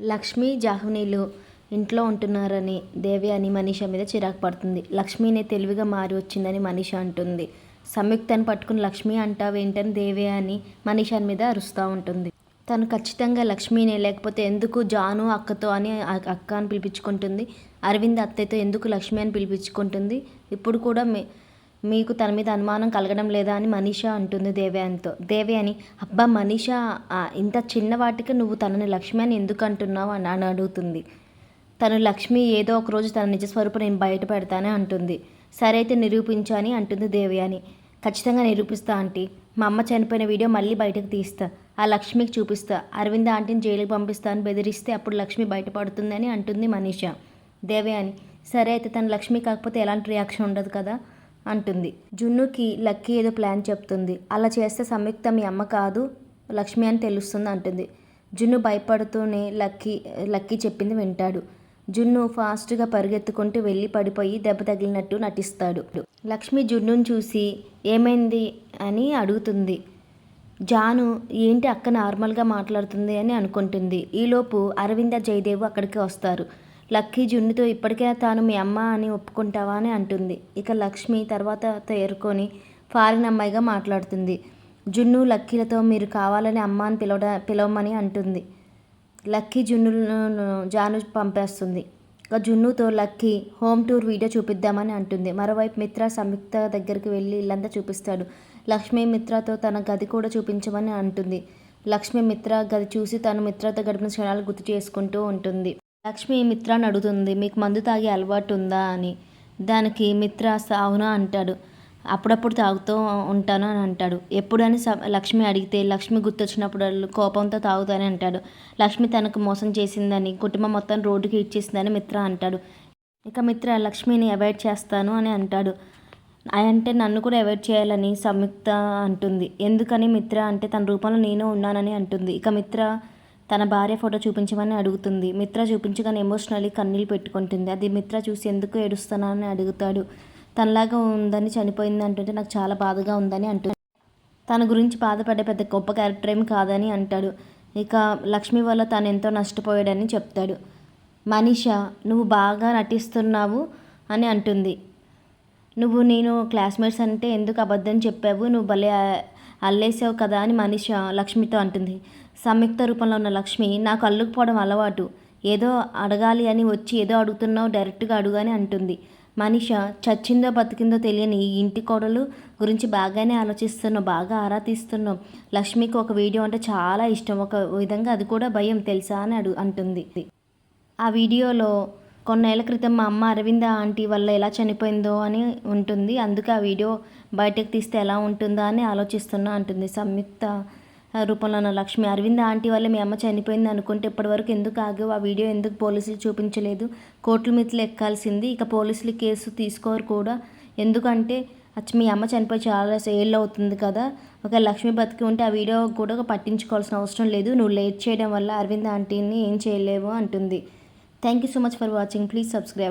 లక్ష్మి జాహ్నీలు ఇంట్లో ఉంటున్నారని దేవి అని మనీష మీద చిరాకు పడుతుంది. లక్ష్మినే తెలివిగా మారి వచ్చిందని మనీష అంటుంది. సంయుక్తని పట్టుకుని లక్ష్మి అంటావేంటని దేవి అని మనీష మీద అరుస్తూ ఉంటుంది. తను ఖచ్చితంగా లక్ష్మినే లేకపోతే ఎందుకు జాను అక్కతో అని అక్క అని పిలిపించుకుంటుంది? అరవింద్ అత్తయ్యతో ఎందుకు లక్ష్మి అని పిలిపించుకుంటుంది? ఇప్పుడు కూడా మే మీకు తన మీద అనుమానం కలగడం లేదా అని మనీష అంటుంది దేవయానితో దేవయాని అబ్బా మనీష ఇంత చిన్న వాటికి నువ్వు తనని లక్ష్మి అని ఎందుకు అంటున్నావు అని అని అడుగుతుంది. తను లక్ష్మి ఏదో ఒక రోజు తన నిజస్వరూపం నేను బయట పెడతానే అంటుంది. సరే అయితే నిరూపించు అని అంటుంది దేవయాని ఖచ్చితంగా నిరూపిస్తా ఆంటీ. మా అమ్మ చనిపోయిన వీడియో మళ్ళీ బయటకు తీస్తా. ఆ లక్ష్మికి చూపిస్తా. అరవింద్ ఆంటీని జైలుకి పంపిస్తా అని బెదిరిస్తే అప్పుడు లక్ష్మి బయటపడుతుందని అంటుంది మనీష. దేవయాని సరే అయితే తన లక్ష్మి కాకపోతే ఎలాంటి రియాక్షన్ ఉండదు కదా? అంటుంది. జున్నుకి లక్కీ ఏదో ప్లాన్ చెప్తుంది. అలా చేస్తే సంయుక్త మీ అమ్మ కాదు లక్ష్మి అని తెలుస్తుంది అంటుంది. జున్ను భయపడుతూనే లక్కీ లక్కీ చెప్పింది వింటాడు. జున్ను ఫాస్ట్గా పరిగెత్తుకుంటూ వెళ్ళి పడిపోయి దెబ్బ తగిలినట్టు నటిస్తాడు. లక్ష్మి జున్నుని చూసి ఏమైంది అని అడుగుతుంది. జాను ఏంటి అక్క నార్మల్గా మాట్లాడుతుంది అని అనుకుంటుంది. ఈలోపు అరవింద జయదేవ్ అక్కడికి వస్తారు. లక్కీ జున్నుతో ఇప్పటికే తాను మీ అమ్మ అని ఒప్పుకుంటావా అని అంటుంది. ఇక లక్ష్మి తర్వాత తేరుకొని ఫారిన్ అమ్మాయిగా మాట్లాడుతుంది. జున్ను లక్కీలతో మీరు కావాలని అమ్మ అని పిలవడ పిలవమని అంటుంది. లక్కీ జున్నును జాను పంపేస్తుంది. ఇక జున్నుతో లక్కీ హోమ్ టూర్ వీడియో చూపిద్దామని అంటుంది. మరోవైపు మిత్ర సంయుక్త దగ్గరికి వెళ్ళి ఇల్లంతా చూపిస్తాడు. లక్ష్మి మిత్రతో తన గది కూడా చూపించమని అంటుంది. లక్ష్మి మిత్ర గది చూసి తను మిత్రతో గడిపిన క్షణాలు గుర్తు చేసుకుంటూ ఉంటుంది. లక్ష్మి మిత్రాన్ని అడుగుతుంది మీకు మందు తాగే అలవాటు ఉందా? అని. దానికి మిత్ర "స- అవునా అంటాడు. అప్పుడప్పుడు తాగుతూ ఉంటాను అని అంటాడు. ఎప్పుడని? స- లక్ష్మి అడిగితే లక్ష్మి గుర్తొచ్చినప్పుడు కోపంతో తాగుతానని అంటాడు. లక్ష్మి తనకు మోసం చేసిందని కుటుంబం మొత్తం రోడ్డుకి ఇచ్చేసిందని మిత్ర అంటాడు. ఇక మిత్ర లక్ష్మిని అవాయిడ్ చేస్తాను అని అంటాడు. అంటే నన్ను కూడా అవాయిడ్ చేయాలని సంయుక్త అంటుంది. ఎందుకని? మిత్ర అంటే తన రూపంలో నేను ఉన్నానని అంటుంది. ఇక మిత్ర తన భార్య ఫోటో చూపించమని అడుగుతుంది. మిత్ర చూపించగానే ఎమోషనల్లీ కన్నీళ్ళు పెట్టుకుంటుంది. అది మిత్ర చూసి ఎందుకు ఏడుస్తున్నానని అడుగుతాడు. తనలాగా ఉందని చనిపోయింది అంటుంటే నాకు చాలా బాధగా ఉందని అంటుంది తన గురించి బాధపడే పెద్ద గొప్ప క్యారెక్టర్ ఏమి కాదని అంటాడు. ఇక లక్ష్మి వల్ల తను ఎంతో నష్టపోయాడని చెప్తాడు. మనీష నువ్వు బాగా నటిస్తున్నావు అని అంటుంది. నువ్వు నేను క్లాస్మేట్స్ అంటే ఎందుకు అబద్ధం చెప్పావు? నువ్వు భలే అల్లేసావు కదా అని మనీష లక్ష్మితో అంటుంది. సంయుక్త రూపంలో ఉన్న లక్ష్మి నాకు అల్లుకుపోవడం అలవాటు. ఏదో అడగాలి అని వచ్చి ఏదో అడుగుతున్నావు డైరెక్ట్గా అడుగానే అంటుంది. మనిష చచ్చిందో బతికిందో తెలియని ఈ ఇంటి కోడలు గురించి బాగానే ఆలోచిస్తున్నావు బాగా ఆరా తీస్తున్నావు. లక్ష్మికి ఒక వీడియో అంటే చాలా ఇష్టం ఒక విధంగా అది కూడా భయం తెలుసా అని అడుగు అంటుంది. ఆ వీడియోలో కొన్నేళ్ళ క్రితం మా అమ్మ అరవింద ఆంటీ వల్ల ఎలా చనిపోయిందో అని ఉంటుంది. అందుకే ఆ వీడియో బయటకు తీస్తే ఎలా ఉంటుందా అని ఆలోచిస్తున్నా అంటుంది సంయుక్త రూపంలో ఉన్న లక్ష్మి అరవింద్ ఆంటీ వల్ల మీ అమ్మ చనిపోయింది అనుకుంటే ఇప్పటివరకు ఎందుకు ఆగావు? ఆ వీడియో ఎందుకు పోలీసులు చూపించలేదు? కోర్టుల మీదలు ఎక్కాల్సింది ఇక పోలీసులు కేసు తీసుకోరు కూడా. ఎందుకంటే మీ అమ్మ చనిపోయి చాలా ఏళ్ళు అవుతుంది కదా. ఒక లక్ష్మి బతికి ఉంటే ఆ వీడియో కూడా పట్టించుకోవాల్సిన అవసరం లేదు. నువ్వు లేట్ చేయడం వల్ల అరవింద్ ఆంటీని ఏం చేయలేవు అంటుంది. Thank you so much for watching please subscribe